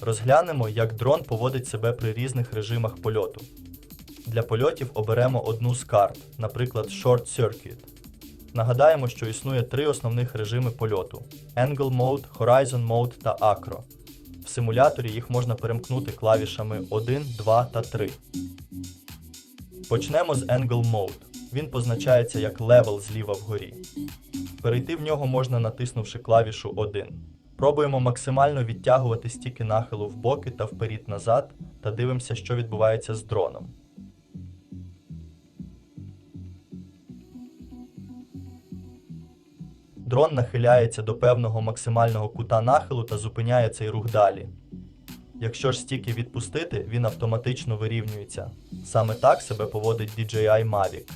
Розглянемо, як дрон поводить себе при різних режимах польоту. Для польотів оберемо одну з карт, наприклад, Short Circuit. Нагадаємо, що існує три основних режими польоту: Angle Mode, Horizon Mode та Acro. В симуляторі їх можна перемкнути клавішами 1, 2 та 3. Почнемо з Angle Mode. Він позначається як левел зліва вгорі. Перейти в нього можна натиснувши клавішу 1. Пробуємо максимально відтягувати стіки нахилу в боки та вперід-назад та дивимося, що відбувається з дроном. Дрон нахиляється до певного максимального кута нахилу та зупиняє цей рух далі. Якщо ж стіки відпустити, він автоматично вирівнюється. Саме так себе поводить DJI Mavic.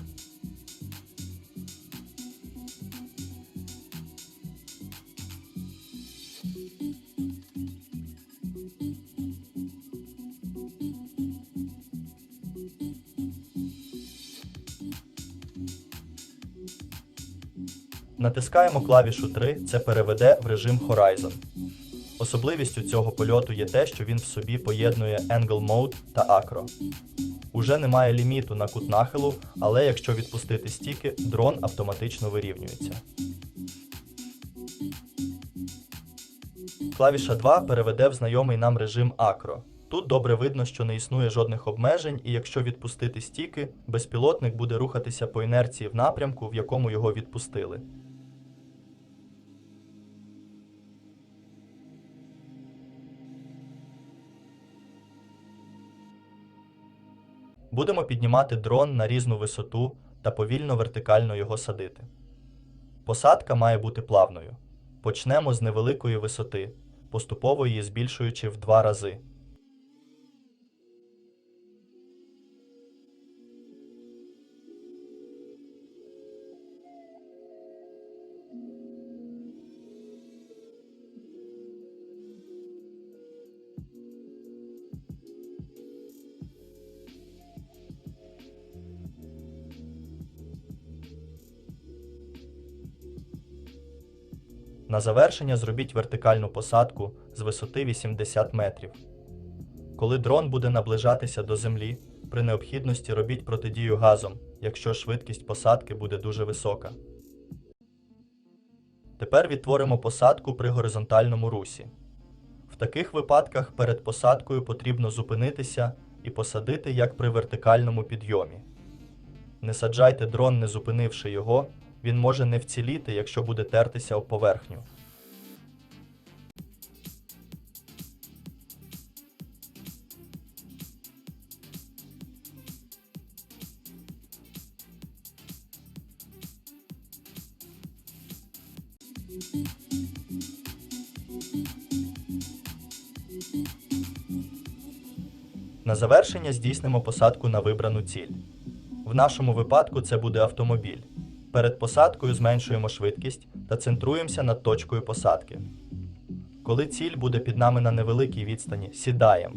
Натискаємо клавішу 3, це переведе в режим Horizon. Особливістю цього польоту є те, що він в собі поєднує Angle Mode та Acro. Уже немає ліміту на кут нахилу, але якщо відпустити стіки, дрон автоматично вирівнюється. Клавіша 2 переведе в знайомий нам режим Acro. Тут добре видно, що не існує жодних обмежень, і якщо відпустити стіки, безпілотник буде рухатися по інерції в напрямку, в якому його відпустили. Будемо піднімати дрон на різну висоту та повільно вертикально його садити. Посадка має бути плавною. Почнемо з невеликої висоти, поступово її збільшуючи в два рази. На завершення зробіть вертикальну посадку з висоти 80 метрів. Коли дрон буде наближатися до землі, при необхідності робіть протидію газом, якщо швидкість посадки буде дуже висока. Тепер відтворимо посадку при горизонтальному русі. В таких випадках перед посадкою потрібно зупинитися і посадити як при вертикальному підйомі. Не саджайте дрон, не зупинивши його, він може не вціліти, якщо буде тертися об поверхню. На завершення здійснимо посадку на вибрану ціль. В нашому випадку це буде автомобіль. Перед посадкою зменшуємо швидкість та центруємося над точкою посадки. Коли ціль буде під нами на невеликій відстані, сідаємо.